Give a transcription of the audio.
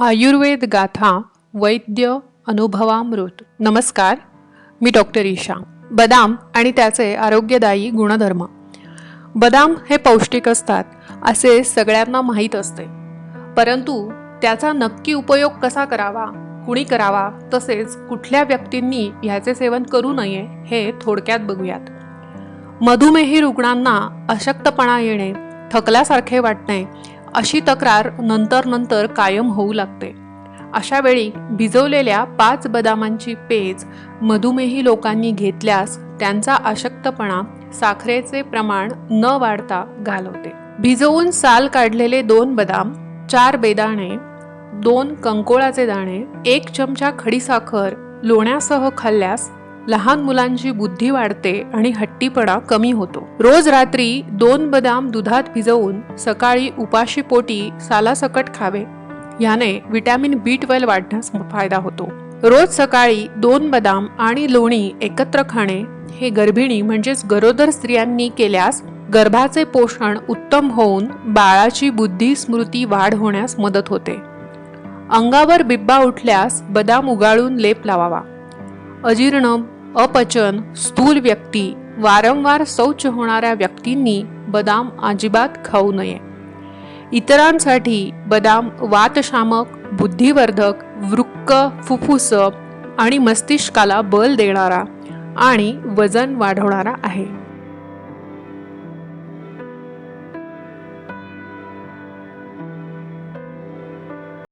आयुर्वेद गाथा वैद्य अनुभवामृत. नमस्कार मी डॉक्टर ईशा. बदाम आणि त्याचे आरोग्यदायी गुणधर्म. बदाम हे पौष्टिक असतात असे सगळ्यांना माहीत असते. परंतु त्याचा नक्की उपयोग कसा करावा कुणी करावा तसेच कुठल्या व्यक्तींनी ह्याचे सेवन करू नये हे थोडक्यात बघूयात. मधुमेही रुग्णांना अशक्तपणा येणे थकल्यासारखे वाटणे अशी तक्रार नंतर नंतर कायम होऊ लागते. अशा वेळी भिजवलेल्या पाच बदामांची पेज मधुमेही लोकांनी घेतल्यास त्यांचा अशक्तपणा साखरेचे प्रमाण न वाढता घालवते. भिजवून साल काढलेले दोन बदाम चार बेदाणे दोन कंकोळाचे दाणे एक चमचा खडीसाखर लोण्यासह खाल्ल्यास लहान मुलांची बुद्धी वाढते आणि हट्टीपणा कमी होतो. रोज रात्री दोन बदाम दुधात भिजवून सकाळी उपाशी पोटी सालासकट खावे. याने व्हिटॅमिन बी ट्वेल्व वाढण्यास फायदा होतो. रोज सकाळी दोन बदाम आणि लोणी एकत्र खाणे हे गर्भिणी म्हणजेच गरोदर स्त्रियांनी केल्यास गर्भाचे पोषण उत्तम होऊन बाळाची बुद्धी स्मृती वाढ होण्यास मदत होते. अंगावर बिब्बा उठल्यास बदाम उगाळून लेप लावावा. अजीर्ण अपचन स्थूल व्यक्ती वारंवार शौच होणाऱ्या व्यक्तींनी बदाम अजिबात खाऊ नये. इतरांसाठी बदाम वातशामक बुद्धिवर्धक वृक्क फुफ्फुस आणि मस्तिष्काला बल देणारा आणि वजन वाढवणारा आहे.